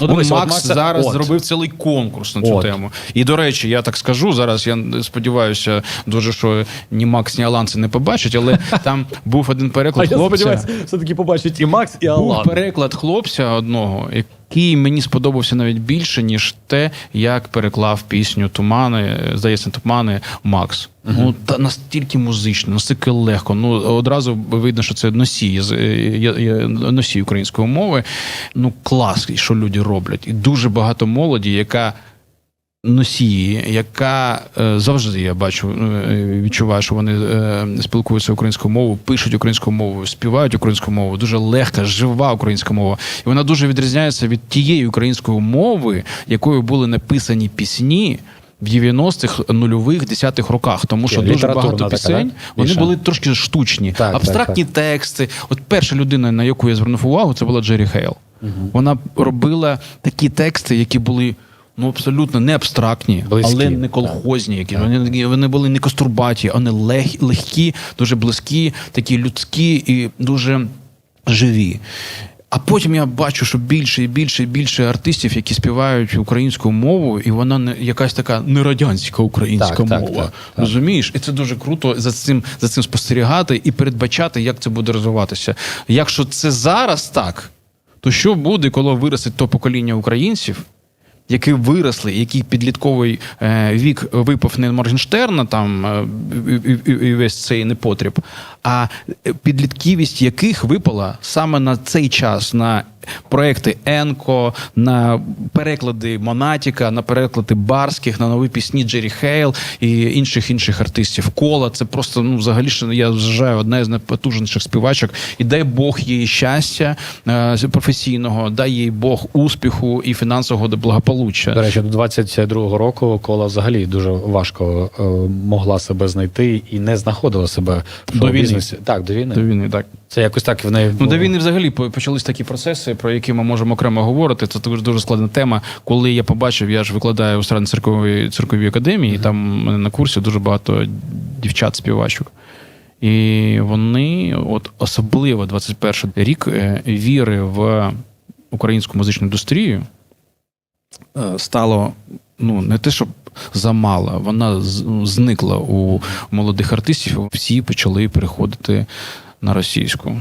Ну, дивись, от Макс Макса- зараз от. зробив цілий конкурс на цю От. тему. І до речі, я так скажу зараз. Я сподіваюся, дуже що ні Макс, ні Алан це не побачать, але там був один А переклад я хлопця. сподіваюся, все-таки побачить і Макс, і Був Алан. переклад хлопця одного, який мені сподобався навіть більше, ніж те, як переклав пісню Тумани, здається, Тумани Макс. Ну та настільки музично, настільки легко. Ну одразу видно, що це носій е, носій української мови. Ну клас, що люди роблять, і дуже багато молоді, яка. Носії, яка е, завжди я бачу, е, відчуваю, що вони е, спілкуються українською мовою, пишуть українською мовою, співають українською мовою, дуже легка, жива українська мова. І вона дуже відрізняється від тієї української мови, якою були написані пісні. В 90-х, нульових, 10-х роках, тому що Таке, дуже багато пісень да? вони Більше? були трошки штучні, Так, абстрактні так, тексти. От перша людина, на яку я звернув увагу, це була Джері Хейл. Вона робила такі тексти, які були ну абсолютно не абстрактні, Близькі, але не колхозні. Які вони, вони були не костурбаті, вони лег, легкі, дуже близькі, такі людські і дуже живі. А потім я бачу, що більше і більше і більше артистів, які співають українською мовою, і вона не якась така нерадянська українська Так, так, мова. так, так. Розумієш? І це дуже круто за цим за цим спостерігати і передбачати, як це буде розвиватися. Якщо це зараз так, то що буде, коли виросте то покоління українців? Які виросли, який підлітковий е, вік випав не Моргенштерна, там е, і, весь цей непотріб, а підлітківість яких випала саме на цей час на проекти Енко, на переклади Монатіка, на переклади Барських, на нові пісні Джері Хейл і інших інших артистів. Кола це просто ну взагалі що я вважаю одна з найпотужніших співачок. І дай Бог їй щастя е, професійного, дай їй Бог успіху і фінансового благополуччя. До речі, до 22-го року кола взагалі дуже важко е, могла себе знайти і не знаходила себе в До війни. Бізнесі. Так, до війни. До війни, так. Це якось так в неї Ну, до війни взагалі по- почались такі процеси, про які ми можемо окремо говорити. Це дуже дуже складна тема. Коли я побачив, я ж викладаю у Старій церковій церковій академії, і там на курсі дуже багато дівчат співачок. І вони, от особливо 21 рік е, віри в українську музичну індустрію е, стало ну не те, щоб замало, вона зникла у молодих артистів. Всі почали переходити на російську.